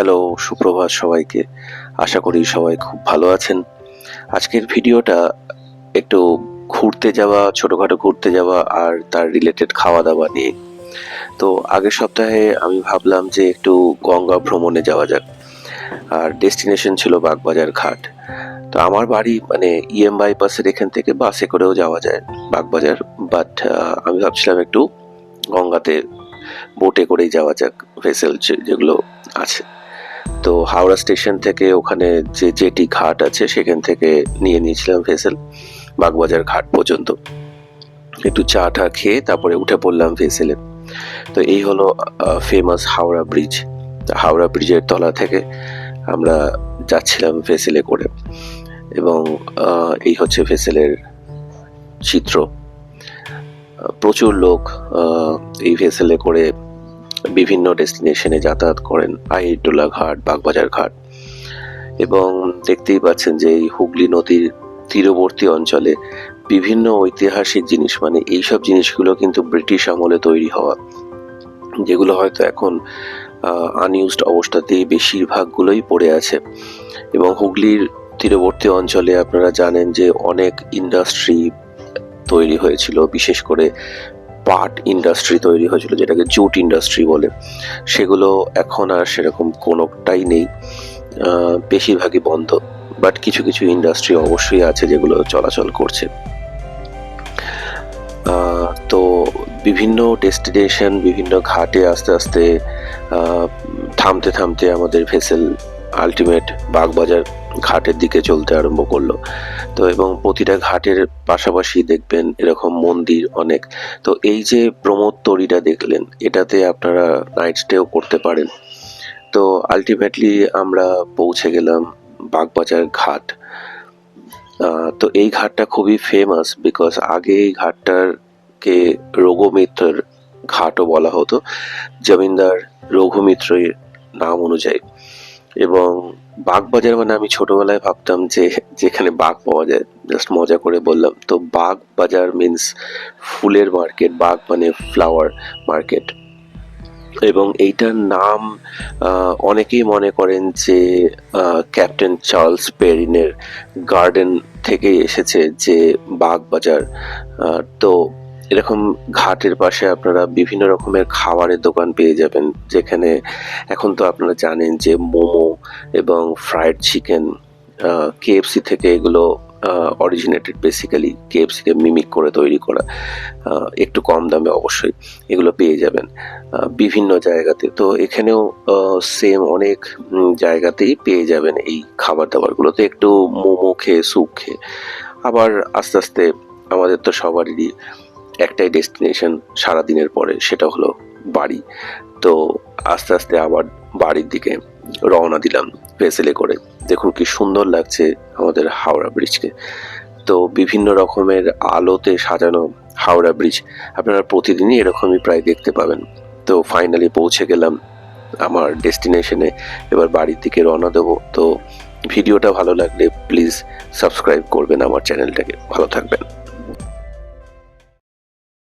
Hello, সুপ্রভাত সবাইকে। আশা করি সবাই খুব ভালো আছেন। আজকের ভিডিওটা একটু ঘুরতে যাওয়া, ছোটোখাটো ঘুরতে যাওয়া আর তার রিলেটেড খাওয়া দাওয়া নিয়ে। তো আগের সপ্তাহে আমি ভাবলাম যে একটু গঙ্গা ভ্রমণে যাওয়া যাক। আর ডেস্টিনেশন ছিল বাগবাজার ঘাট। তো আমার বাড়ি মানে ইএম বাইপাসের এখান থেকে বাসে করেও যাওয়া যায়। বাগবাজার বাট আমি ভাবছিলাম একটু গঙ্গাতে বোটে করেই যাওয়া যাক ভেসেল যেগুলো আছে। তো হাওড়া স্টেশন থেকে ওখানে যে জেটি ঘাট আছে, সেখান থেকে নিয়ে নিয়েছিলাম ভেসেল, বাগবাজার ঘাট পর্যন্ত। একটু চা টা খেয়ে তারপরে উঠে পড়লাম ভেসেলে। তো এই হলো ফেমাস হাওড়া ব্রিজ হাওড়া ব্রিজের তলা থেকে আমরা যাচ্ছিলাম ভেসেলে করে। এবং এই হচ্ছে ভেসেলের চিত্র। প্রচুর লোক এই ভেসেলে করে বিভিন্ন ডেস্টিনেশনে যাতায়াত করেন আহিরটোলা ঘাট বাগবাজার ঘাট এবং দেখতেই পাচ্ছেন যে এই হুগলি নদীর তীরবর্তী অঞ্চলে বিভিন্ন ঐতিহাসিক জিনিস মানে এইসব জিনিসগুলো কিন্তু ব্রিটিশ আমলে তৈরি হওয়া, যেগুলো হয়তো এখন আনইউজড অবস্থাতেই বেশিরভাগগুলোই পড়ে আছে। এবং হুগলির তীরবর্তী অঞ্চলে আপনারা জানেন যে অনেক ইন্ডাস্ট্রি তৈরি হয়েছিল, বিশেষ করে পাট ইন্ডাস্ট্রি তৈরি হয়েছিল, যেটাকে জুট ইন্ডাস্ট্রি বলে। সেগুলো এখন আর সেরকম কোনোটাই নেই। বেশিরভাগই বন্ধ বাট কিছু কিছু ইন্ডাস্ট্রি অবশ্যই আছে যেগুলো চলাচল করছে। তো বিভিন্ন ডেস্টিনেশন বিভিন্ন ঘাটে আস্তে আস্তে থামতে থামতে আমাদের ভেসেল আলটিমেট বাগবাজার ঘাটের দিকে চলতে আরম্ভ করল। তো এবং প্রতিটা ঘাটের পাশাপাশি দেখবেন এরকম মন্দির অনেক। তো এই যে প্রমোদ তরিটা দেখলেন, এটাতে আপনারা নাইট স্টেও করতে পারেন। তো আলটিমেটলি আমরা পৌঁছে গেলাম বাগবাজার ঘাট। তো এই ঘাটটা খুবই ফেমাস বিকজ আগে এই ঘাটটারকে রঘুমিত্রর ঘাটও বলা হতো। জমিনদার রঘুমিত্রের নাম অনুযায়ী। এবং বাঘ বাজার মানে আমি ছোটবেলায় ভাবতাম যে যেখানে বাঘ পাওয়া যায় জাস্ট মজা করে বললাম। তো বাঘ বাজার মিন্স ফুলের মার্কেট বাঘ মানে ফ্লাওয়ার মার্কেট এবং এইটার নাম অনেকেই মনে করেন যে ক্যাপ্টেন চার্লস পেরিনের গার্ডেন থেকেই এসেছে যে বাগ বাজার তো এরকম ঘাটের পাশে আপনারা বিভিন্ন রকমের খাবারের দোকান পেয়ে যাবেন, যেখানে এখন তো আপনারা জানেন যে মোমো এবং ফ্রাইড চিকেন কেএফসি থেকে এগুলো অরিজিনেটেড বেসিক্যালি কেএফসিকে মিমিক করে তৈরি করা একটু কম দামে অবশ্যই এগুলো পেয়ে যাবেন। বিভিন্ন জায়গাতে তো এখানেও সেম অনেক জায়গাতেই পেয়ে যাবেন এই খাবার দাবারগুলো তো একটু মোমো খেয়ে, স্যুপ খেয়ে। আবার আস্তে আস্তে আমাদের তো সবারই একটাই ডেস্টিনেশন সারাদিনের পরে, সেটা হলো বাড়ি। তো আস্তে আস্তে আবার বাড়ির দিকে রওনা দিলাম ভেসেলে করে। দেখুন কি সুন্দর লাগছে আমাদের হাওড়া ব্রিজকে তো বিভিন্ন রকমের আলোতে সাজানো হাওড়া ব্রিজ আপনারা প্রতিদিনই এরকমই প্রায় দেখতে পাবেন। তো ফাইনালি পৌঁছে গেলাম আমার ডেস্টিনেশনে এবার বাড়ির দিকে রওনা দেবো। তো ভিডিওটা ভালো লাগলে প্লিজ সাবস্ক্রাইব করবেন আমার চ্যানেলটাকে ভালো থাকবেন।